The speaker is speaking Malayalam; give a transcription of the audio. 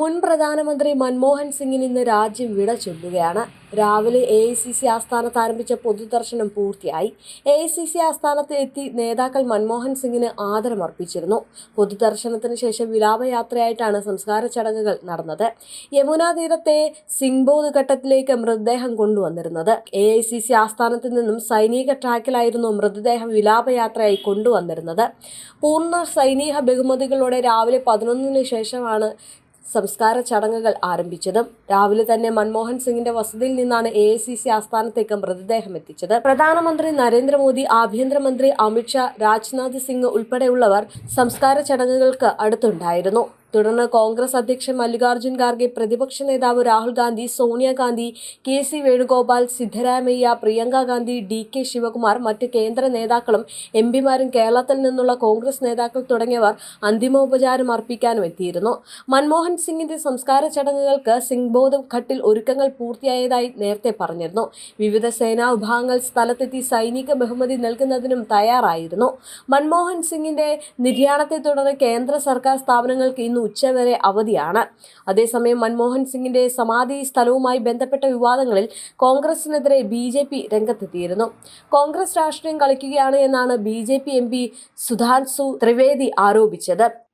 മുൻ പ്രധാനമന്ത്രി മൻമോഹൻ സിംഗിന് ഇന്ന് രാജ്യം വിട ചൊല്ലുകയാണ്. രാവിലെ എ ഐ സി സി ആസ്ഥാനത്ത് ആരംഭിച്ച പൊതുദർശനം പൂർത്തിയായി. എ ഐ സി സി ആസ്ഥാനത്ത് എത്തി നേതാക്കൾ മൻമോഹൻ സിംഗിന് ആദരമർപ്പിച്ചിരുന്നു. പൊതുദർശനത്തിന് ശേഷം വിലാപയാത്രയായിട്ടാണ് സംസ്കാര ചടങ്ങുകൾ നടന്നത്. യമുനാ തീരത്തെ സിംഗ്ബോധ് ഘട്ടത്തിലേക്ക് മൃതദേഹം കൊണ്ടുവന്നിരുന്നത്. എ ഐ സി സി ആസ്ഥാനത്ത് നിന്നും സൈനിക ട്രാക്കിലായിരുന്നു മൃതദേഹം വിലാപയാത്രയായി കൊണ്ടുവന്നിരുന്നത്. പൂർണ സൈനിക ബഹുമതികളോടെ രാവിലെ പതിനൊന്നിന് ശേഷമാണ് സംസ്കാര ചടങ്ങുകൾ ആരംഭിച്ചത് രാവിലെ തന്നെ മൻമോഹൻ സിംഗിന്റെ വസതിയിൽ നിന്നാണ് എ ഐ സി സി ആസ്ഥാനത്തേക്ക് മൃതദേഹം എത്തിച്ചത്. പ്രധാനമന്ത്രി നരേന്ദ്രമോദി ആഭ്യന്തരമന്ത്രി അമിത്ഷാ രാജ്നാഥ് സിംഗ് ഉൾപ്പെടെയുള്ളവർ സംസ്കാര ചടങ്ങുകൾക്ക് അടുത്തുണ്ടായിരുന്നു. തുടർന്ന് കോൺഗ്രസ് അധ്യക്ഷൻ മല്ലികാർജുൻ ഖാർഗെ പ്രതിപക്ഷ നേതാവ് Rahul Gandhi Sonia Gandhi K C Venugopal Siddaramaiah Priyanka Gandhi D K Shivakumar മറ്റ് കേന്ദ്ര നേതാക്കളും എം പിമാരും കേരളത്തിൽ നിന്നുള്ള കോൺഗ്രസ് നേതാക്കൾ തുടങ്ങിയവർ അന്തിമോപചാരം അർപ്പിക്കാനും എത്തിയിരുന്നു. മൻമോഹൻ സിംഗിന്റെ സംസ്കാര ചടങ്ങുകൾക്ക് സിംഗ് ബോധം ഘട്ടിൽ ഒരുക്കങ്ങൾ പൂർത്തിയായതായി നേരത്തെ പറഞ്ഞിരുന്നു. വിവിധ സേനാ വിഭാഗങ്ങൾ സ്ഥലത്തെത്തി സൈനിക ബഹുമതി നൽകുന്നതിനും തയ്യാറായിരുന്നു. മൻമോഹൻ സിംഗിന്റെ നിര്യാണത്തെ തുടർന്ന് കേന്ദ്ര സർക്കാർ സ്ഥാപനങ്ങൾക്ക് ഉച്ചവരെ അവധിയാണ്. അതേസമയം മൻമോഹൻ സിംഗിന്റെ സമാധി സ്ഥലവുമായി ബന്ധപ്പെട്ട വിവാദങ്ങളിൽ കോൺഗ്രസിനെതിരെ ബി ജെ പി രംഗത്തെത്തിയിരുന്നു. കോൺഗ്രസ് രാഷ്ട്രീയം കളിക്കുകയാണ് എന്നാണ് B J P M P Sudhanshu Trivedi ആരോപിച്ചത്.